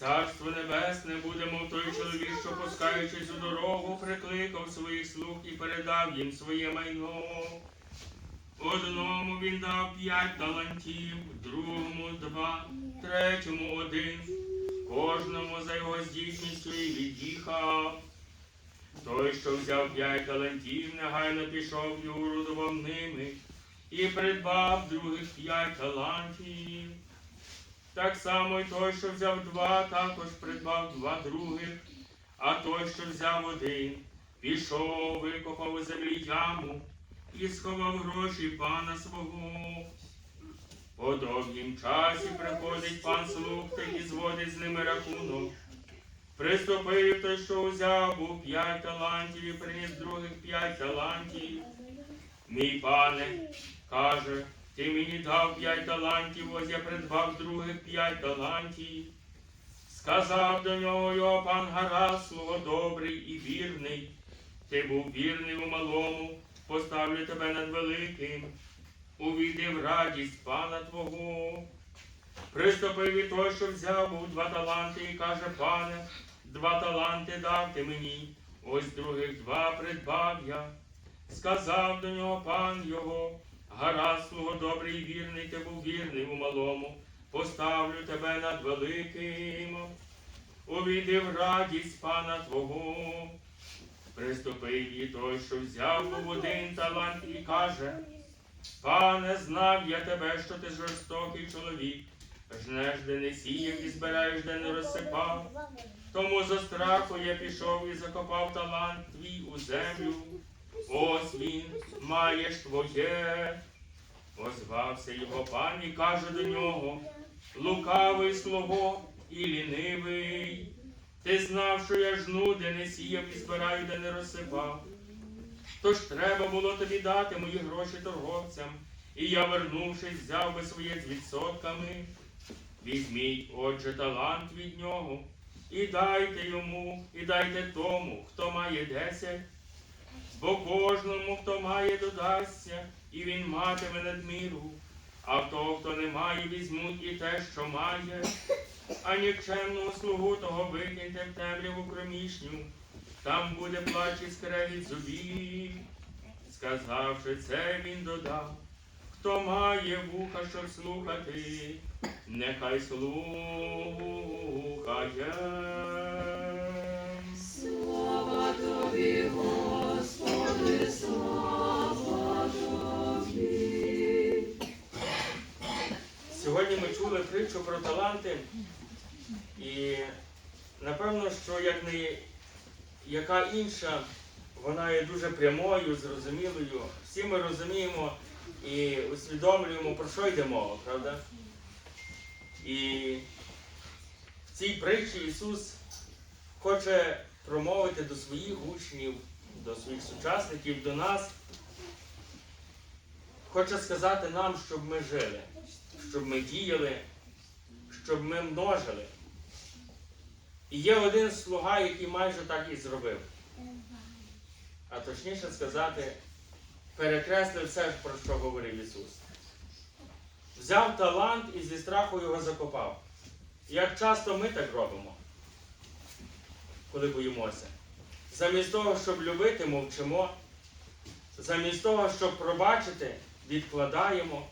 Царство Небесне буде, мов той чоловік, що пускаючись у дорогу, прикликав своїх слуг і передав їм своє майно. Одному він дав п'ять талантів, другому два, третьому один, кожному за його здібністю і від'їхав. Той, що взяв п'ять талантів, негайно пішов і урудував ними, і придбав других п'ять талантів. Так само й той, що взяв два, також придбав два других, а той, що взяв один, пішов, викопав у землі яму і сховав гроші пана свого. По довгім часі приходить пан слуг та і зводить з ними рахунок. Приступив той, що узяв був п'ять талантів і приніс других п'ять талантів. Мій пане, каже, ти мені дав п'ять талантів, ось я придбав других п'ять талантів. Сказав до нього його пан Гарас, слово добрий і вірний. Ти був вірний у малому, поставлю тебе над великим. Увійди в радість пана твого. Приступив і той, що взяв був два таланти, і каже, пане, два таланти дав ти мені, ось других два придбав я. Сказав до нього пан його, гаразд, слуго добрий вірний, ти був вірний у малому, поставлю тебе над великим. Увійди в радість пана твого. Приступив і той, що взяв був один талант, і каже, Пане, знав я тебе, що ти жорстокий чоловік, жнеш, де не сіяв і збираєш, де не розсипав. Тому за страху я пішов і закопав талант твій у землю. Ось він, маєш твоє. Озвався його пан і каже до нього, лукавий слуго і лінивий. Ти знав, що я жну, де не сіяв і збираю, де не розсипав. Тож треба було тобі дати мої гроші торговцям, і я, вернувшись, взяв би своє з відсотками. Візьміть, отже, талант від нього, і дайте йому, і дайте тому, хто має десять. Бо кожному, хто має, додасться, і він матиме надміру. А того, хто не має, візьмуть і те, що має. А нікчемного слугу того викиньте в темряву кромішню, там буде плач і скрегіт зубів. Сказавши це, він додав, хто має вуха, щоб слухати, нехай слухає. Слава тобі, чули притчу про таланти, і напевно, що як не яка інша, вона є дуже прямою, зрозумілою. Всі ми розуміємо і усвідомлюємо, про що йде мова, правда? І в цій притчі Ісус хоче промовити до своїх учнів, до своїх сучасників, до нас. Хоче сказати нам, щоб ми жили щоб ми діяли, щоб ми множили. І є один слуга, який майже так і зробив. А точніше сказати, перекреслив все, про що говорив Ісус. Взяв талант і зі страху його закопав. Як часто ми так робимо, коли боїмося. Замість того, щоб любити, мовчимо. Замість того, щоб пробачити, відкладаємо.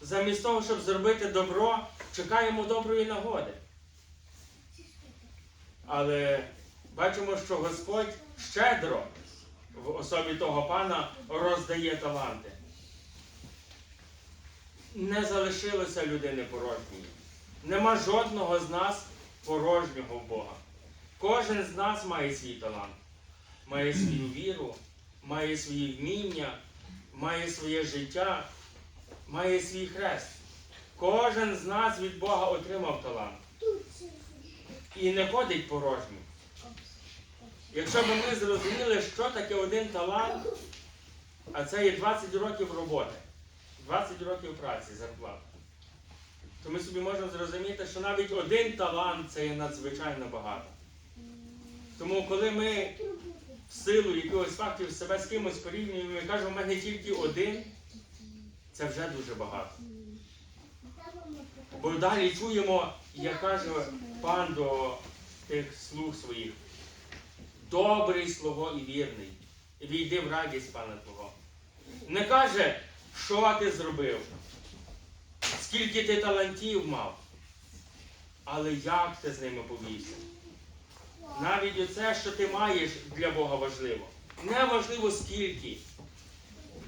Замість того, щоб зробити добро, чекаємо доброї нагоди. Але бачимо, що Господь щедро в особі того пана роздає таланти. Не залишилося людини порожньої. Нема жодного з нас порожнього в Бога. Кожен з нас має свій талант, має свою віру, має свої вміння, має своє життя має свій хрест. Кожен з нас від Бога отримав талант. І не ходить порожнім. Якщо б ми зрозуміли, що таке один талант, а це є 20 років роботи, 20 років праці, зарплати, то ми собі можемо зрозуміти, що навіть один талант це є надзвичайно багато. Тому коли ми в силу якогось фактів себе з кимось порівнюємо і кажемо, в мене тільки один, це вже дуже багато. Бо далі чуємо, як каже пан до тих слуг своїх. Добрий слуго і вірний. Війди в радість пана Твого. Не каже, що ти зробив, скільки ти талантів мав, але як ти з ними повівся. Навіть оце, що ти маєш для Бога важливо. Не важливо скільки,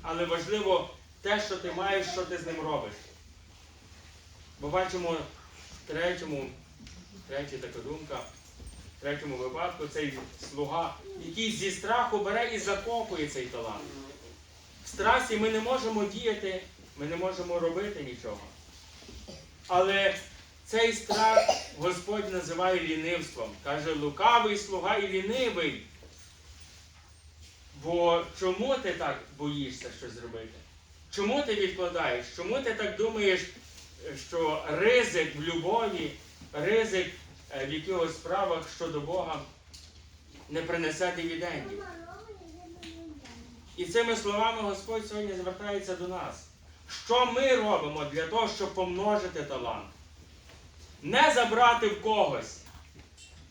але важливо те, що ти маєш, що ти з ним робиш. Бо бачимо в третьому, третя така думка, в третьому випадку цей слуга, який зі страху бере і закопує цей талант. В страсі ми не можемо діяти, ми не можемо робити нічого. Але цей страх Господь називає лінивством. Каже, лукавий слуга і лінивий. Бо чому ти так боїшся щось зробити? Чому ти відкладаєш? Чому ти так думаєш, що ризик в любові, ризик е, в якихось справах щодо Бога не принесе дивідендів? І цими словами Господь сьогодні звертається до нас. Що ми робимо для того, щоб помножити талант? Не забрати в когось,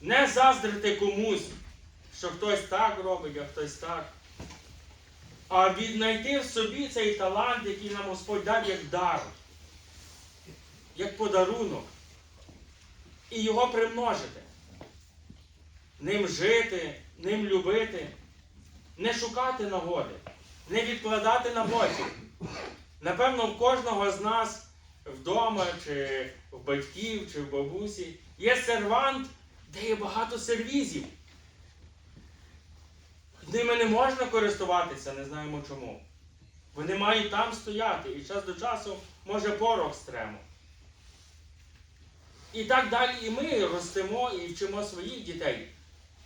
не заздрити комусь, що хтось так робить, а хтось так. А віднайти в собі цей талант, який нам Господь дав як дар, як подарунок, і його примножити. Ним жити, ним любити, не шукати нагоди, не відкладати на потім. Напевно, в кожного з нас вдома, чи в батьків, чи в бабусі є сервант, де є багато сервізів. Ними не можна користуватися, не знаємо чому. Вони мають там стояти, і час до часу може порох стремо. І так далі і ми ростемо і вчимо своїх дітей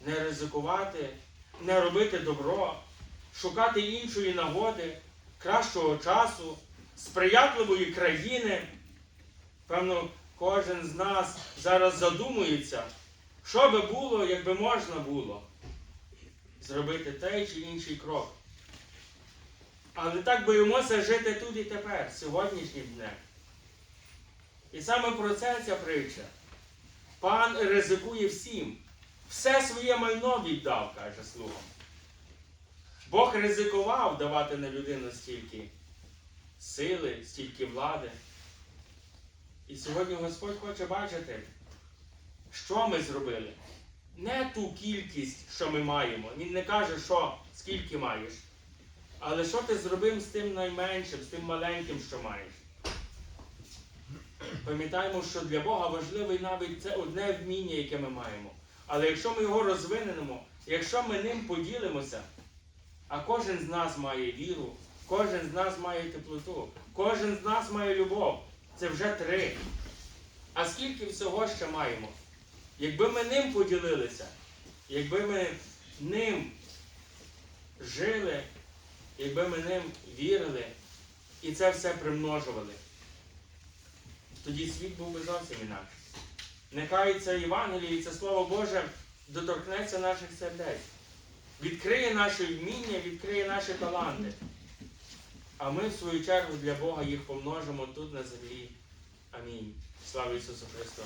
не ризикувати, не робити добро, шукати іншої нагоди, кращого часу, сприятливої країни. Певно, кожен з нас зараз задумується, що би було, якби можна було зробити той чи інший крок. Але так боїмося жити тут і тепер, сьогоднішнім днем. І саме про це ця притча. Пан ризикує всім. Все своє майно віддав, каже слугам. Бог ризикував давати на людину стільки сили, стільки влади. І сьогодні Господь хоче бачити, що ми зробили. Не ту кількість, що ми маємо. Він не каже, що скільки маєш. Але що ти зробив з тим найменшим, з тим маленьким, що маєш? Пам'ятаємо, що для Бога важливе навіть це одне вміння, яке ми маємо. Але якщо ми його розвинемо, якщо ми ним поділимося, а кожен з нас має віру, кожен з нас має теплоту, кожен з нас має любов, це вже три. А скільки всього ще маємо? Якби ми ним поділилися, якби ми ним жили, якби ми ним вірили і це все примножували, тоді світ був би зовсім інакший. Нехай це Євангеліє, і це Слово Боже доторкнеться наших сердець, відкриє наші вміння, відкриє наші таланти. А ми, в свою чергу, для Бога їх помножимо тут на землі. Амінь. Слава Ісусу Христу!